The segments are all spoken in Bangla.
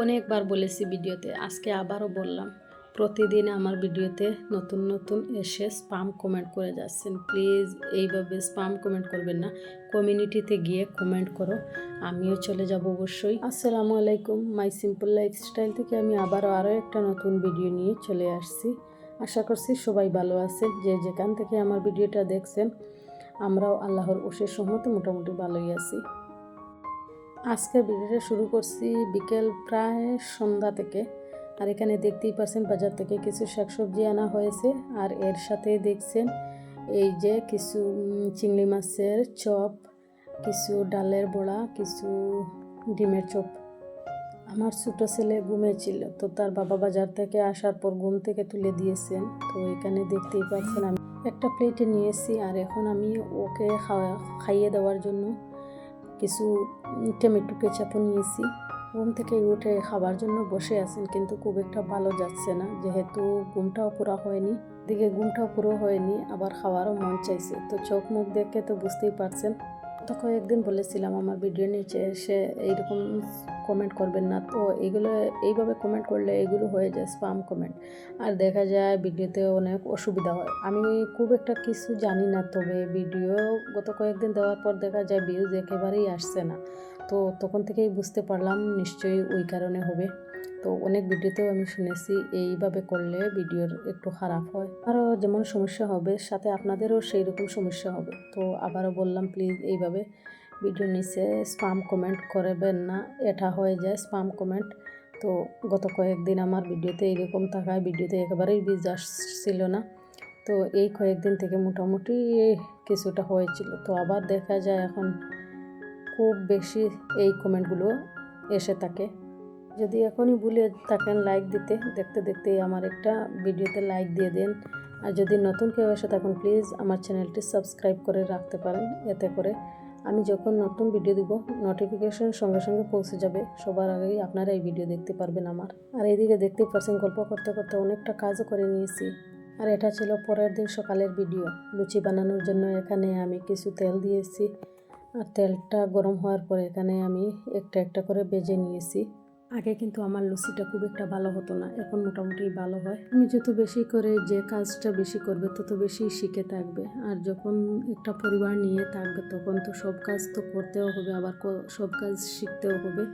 অনেকবার বলেছি ভিডিওতে, আজকে আবারও বললাম, প্রতিদিন আমার ভিডিওতে নতুন নতুন এসে স্পাম কমেন্ট করে যাচ্ছেন। প্লিজ এইভাবে স্পাম কমেন্ট করবেন না, কমিউনিটিতে গিয়ে কমেন্ট করো, আমিও চলে যাব অবশ্যই। আসসালামু আলাইকুম, মাই সিম্পল লাইফস্টাইল থেকে আমি আবারও আরও একটা নতুন ভিডিও নিয়ে চলে আসছি। আশা করছি সবাই ভালো আছেন, যে যেখান থেকে আমার ভিডিওটা দেখছেন, আমরাও আল্লাহর ওষের সহমতে মোটামুটি ভালোই আছি। আজকে ভিডিওটা শুরু করছি বিকেল প্রায় সন্ধ্যা থেকে। আর এখানে দেখতেই পাচ্ছেন বাজার থেকে কিছু শাকসবজি আনা হয়েছে। আর এর সাথে দেখছেন এই যে কিছু চিংড়ি মাছের চপ, কিছু ডালের বড়া, কিছু ডিমের চপ। আমার ছোটো ছেলে ঘুমেছিল, তো তার বাবা বাজার থেকে আসার পর ঘুম থেকে তুলে দিয়েছেন। তো এখানে দেখতেই পাচ্ছেন আমি একটা প্লেটে নিয়েছি, আর এখন আমি ওকে খাওয়া, খাইয়ে দেওয়ার জন্য কিছু টমেটো কেচাপও নিয়েছি। ঘুম থেকে উঠে খাবার জন্য বসে আছেন, কিন্তু খুব একটা ভালো যাচ্ছে না, যেহেতু ঘুমটাও পুরো হয়নি। দিকে ঘুমটাও পুরো হয়নি, আবার খাওয়ারও মন চাইছে। তো চোখ মুখ দেখে তো বুঝতেই পারছেন তো কয়েকদিন বলেছিলাম, আমার ভিডিও নিচে এসে এইরকম কমেন্ট করবেন না। তো এইগুলো এইভাবে কমেন্ট করলে এগুলো হয়ে যায় স্পাম কমেন্ট আর দেখা যায় ভিডিওতে অনেক অসুবিধা হয়। আমি খুব একটা কিছু জানি না, তবে ভিডিও গত কয়েকদিন দেওয়ার পর দেখা যায় ভিউজ একেবারেই আসছে না। তো তখন থেকেই বুঝতে পারলাম নিশ্চয়ই ওই কারণে হবে। তো অনেক ভিডিওতেও আমি শুনেছি এইভাবে করলে ভিডিওর একটু খারাপ হয়। আরও যেমন সমস্যা হবে, সাথে আপনাদেরও সেই রকম সমস্যা হবে। তো আবারও বললাম প্লিজ এইভাবে ভিডিও নিচে স্পাম কমেন্ট করবেন না, এটা হয়ে যায় স্পাম কমেন্ট তো গত কয়েকদিন আমার ভিডিওতে এইরকম থাকায় ভিডিওতে একেবারেই বিজ আসছিল না। তো এই কয়েকদিন থেকে মোটামুটি কিছুটা হয়েছিল। তো আবার দেখা যায় এখন খুব বেশি এই কমেন্টগুলো এসে থাকে। যদি এখনই ভুলে থাকেন লাইক দিতে, দেখতে দেখতেই আমার একটা ভিডিওতে লাইক দিয়ে দেন। আর যদি নতুন কেউ এসে থাকুন প্লিজ আমার চ্যানেলটি সাবস্ক্রাইব করে রাখতে পারেন, এতে করে আমি যখন নতুন ভিডিও দিব নোটিফিকেশন সঙ্গে সঙ্গে পৌঁছে যাবে। সবার আগেই আপনারা এই ভিডিও দেখতে পারবেন আমার। আর এইদিকে দেখতেই পাচ্ছেন, গল্প করতে করতে অনেকটা কাজও করে নিয়েছি। আর এটা ছিল পরের দিন সকালের ভিডিও লুচি বানানোর জন্য এখানে আমি কিছু তেল দিয়েছি। আর তেলটা গরম হওয়ার পরে এখানে আমি একটা একটা করে বেজে নিয়েছি। আগে কিন্তু আমার লুচিটা খুব একটা ভালো হতো না, এখন মোটামুটি ভালো হয়। তুমি যত বেশি করে যে কাজটা বেশি করবে, তত বেশি শিখে থাকবে। আর যখন একটা পরিবার নিয়ে থাকবে, তখন তো সব কাজ তো করতেও হবে, আবার সব কাজ শিখতেও হবে।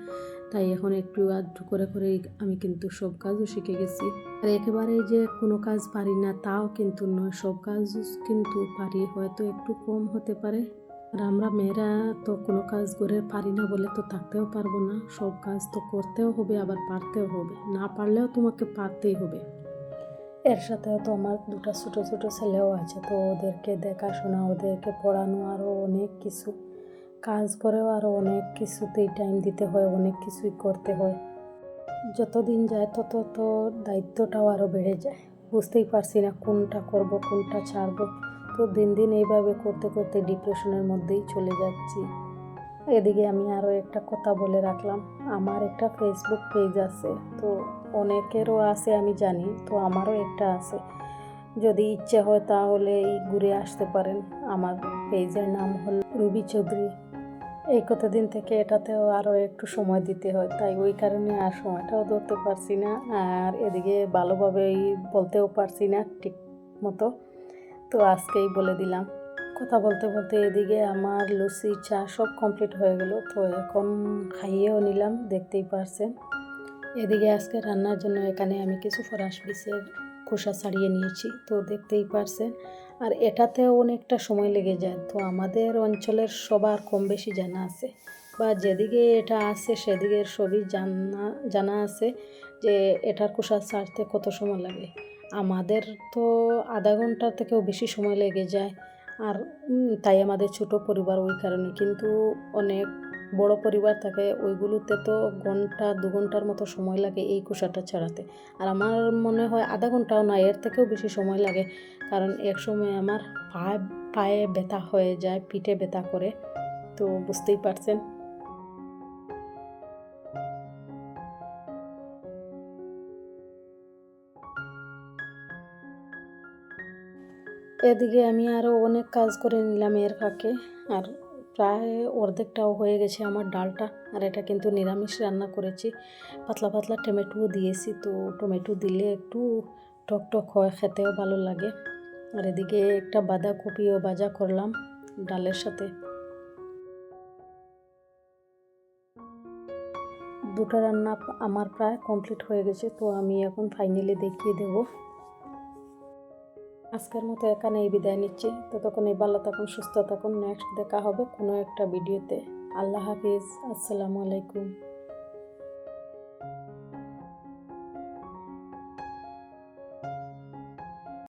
তাই এখন একটু আধটু করে করে আমি কিন্তু সব কাজও শিখে গেছি। আর একেবারে যে কোনো কাজ পারি না, তাও কিন্তু নয়। সব কাজ কিন্তু পারি, হয়তো একটু কম হতে পারে। আর আমরা মেয়েরা তো কোনো কাজ করে পারি না বলে তো থাকতেও পারব না। সব কাজ তো করতেও হবে, আবার পারতেও হবে। না পারলেও তোমাকে পারতেই হবে। এর সাথেও তো আমার দুটো ছোটো ছোটো ছেলেও আছে, তো ওদেরকে দেখাশোনা, ওদেরকে পড়ানো আরও অনেক কিছু। কাজ করেও আরও অনেক কিছুতেই টাইম দিতে হয়, অনেক কিছুই করতে হয়। যতদিন যায় তত তো দায়িত্বটাও আরও বেড়ে যায়। বুঝতেই পারছি না কোনটা করব, কোনটা ছাড়বো। তো দিন দিন এইভাবে করতে করতে ডিপ্রেশনের মধ্যেই চলে যাচ্ছি। এদিকে আমি আরও একটা কথা বলে রাখলাম, আমার একটা ফেসবুক পেজ আছে, তো অনেকেরও আছে আমি জানি, তো আমারও একটা আছে। যদি ইচ্ছে হয় তাহলে এই ঘুরে আসতে পারেন, আমার পেজের নাম হল রুবি চৌধুরী। এই কতদিন থেকে এটাতেও আরও একটু সময় দিতে হয়, তাই ওই কারণে আর সময়টাও ধরতে পারছি না, আর এদিকে ভালোভাবে এই বলতেও পারছি না ঠিক মতো। তো আজকেই বলে দিলাম। কথা বলতে বলতে এদিকে আমার লুচি চা সব কমপ্লিট হয়ে গেল। তো এখন খাইয়েও নিলাম, দেখতেই পারছেন। এদিকে আজকে রান্নার জন্য এখানে আমি কিছু ফরাস পিসের খোসা ছাড়িয়ে নিয়েছি, তো দেখতেই পারছেন। আর এটাতেও অনেকটা সময় লেগে যায়, তো আমাদের অঞ্চলের সবার কম বেশি জানা আছে। বা যেদিকে এটা আছে সেদিকের সবই জানা জানা আছে যে এটার খোসা ছাড়তে কত সময় লাগে। আমাদের তো আধা ঘণ্টার থেকেও বেশি সময় লেগে যায়। আর তাই আমাদের ছোট পরিবার ওই কারণে। কিন্তু অনেক বড় পরিবার থাকে, ওইগুলোতে তো ঘণ্টা, দু ঘণ্টার মতো সময় লাগে এই কুসাটা ছাড়াতে। আর আমার মনে হয় আধা ঘন্টাও না, এর থেকেও বেশি সময় লাগে। কারণ এক সময় আমার পায়ে পায়ে ব্যথা হয়ে যায়, পিঠে ব্যথা করে। তো বুঝতেই পারছেন? এদিকে আমি আরও অনেক কাজ করে নিলাম এর ফাঁকে, আর প্রায় অর্ধেকটাও হয়ে গেছে আমার ডালটা, আর এটা কিন্তু নিরামিষ রান্না করেছি। পাতলা পাতলা টমেটোও দিয়েছি, তো টমেটো দিলে একটু টক টক হয়, খেতেও ভালো লাগে। আর এদিকে একটা বাঁধাকপিও ভাজা করলাম ডালের সাথে। দুটো রান্না আমার প্রায় কমপ্লিট হয়ে গেছে, তো আমি এখন ফাইনালি দেখিয়ে দেব। আজকের মতো এখানেই বিদায় নিচ্ছি। ততক্ষণ এই ভালো থাকুন, সুস্থ থাকুন। নেক্সট দেখা হবে কোনো একটা ভিডিওতে। আল্লাহ হাফিজ। আসসালামু আলাইকুম।